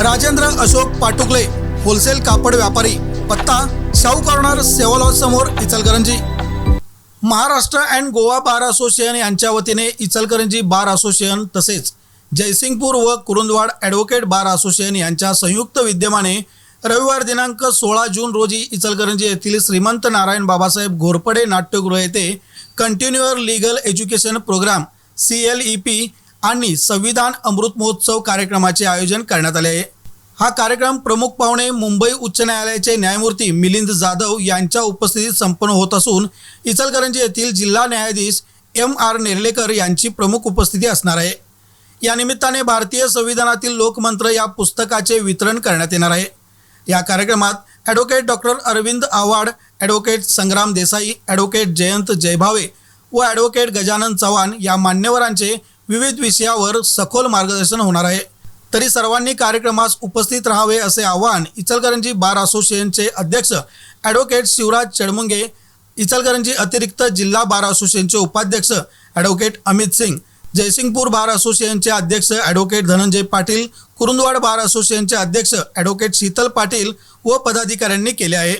Rajendra Ashok Patukale wholesale कापड व्यापारी पत्ता शाहू कॉर्नर सेवा समोर Ichalkaranji. Maharashtra and Goa bar association यांच्या वतीने इचलकरंजी बार असोसिएशन तसेच जयसिंगपूर व कुरुंदवाड ॲडव्होकेट बार असोसिएशन यांच्या संयुक्त विद्यमाने रविवार दिनांक सोळा जून रोजी इचलकरंजी येथील श्रीमंत नारायण बाबासाहेब घोरपडे नाट्यगृह येथे continuing legal education programme C L E P आणि संविधान अमृत महोत्सव कार्यक्रमाचे आयोजन करण्यात आले आहे. हा कार्यक्रम प्रमुख पाहुणे मुंबई उच्च न्यायालयाचे न्यायमूर्ती मिलिंद जाधव यांच्या उपस्थितीत संपन्न होत असून इचलकरंजी येथील जिल्हा न्यायाधीश एम आर नेर्लेकर यांची प्रमुख उपस्थिती असणार आहे. या निमित्ताने भारतीय संविधानातील लोकमंत्र या पुस्तकाचे वितरण करण्यात येणार आहे. या कार्यक्रमात advocate doctor Arvind Awhad advocate Sangram Desai advocate Jayant Jaybhave व ॲडव्होकेट गजानन चव्हाण या मान्यवरांचे विविध विषयावर सखोल मार्गदर्शन होणार आहे. तरी सर्वांनी कार्यक्रमास उपस्थित राहावे असे आवाहन इचलकरंजी बार असोसिएशनचे अध्यक्ष ॲडव्होकेट शिवराज चेडमुंगे इचलकरंजी अतिरिक्त जिल्हा बार असोसिएशनचे उपाध्यक्ष ॲडव्होकेट अमित सिंग जयसिंगपूर बार असोसिएशनचे अध्यक्ष ॲडव्होकेट धनंजय पाटील कुरुंदवाड बार असोसिएशनचे अध्यक्ष ॲडव्होकेट शीतल पाटील व पदाधिकाऱ्यांनी केले आहे.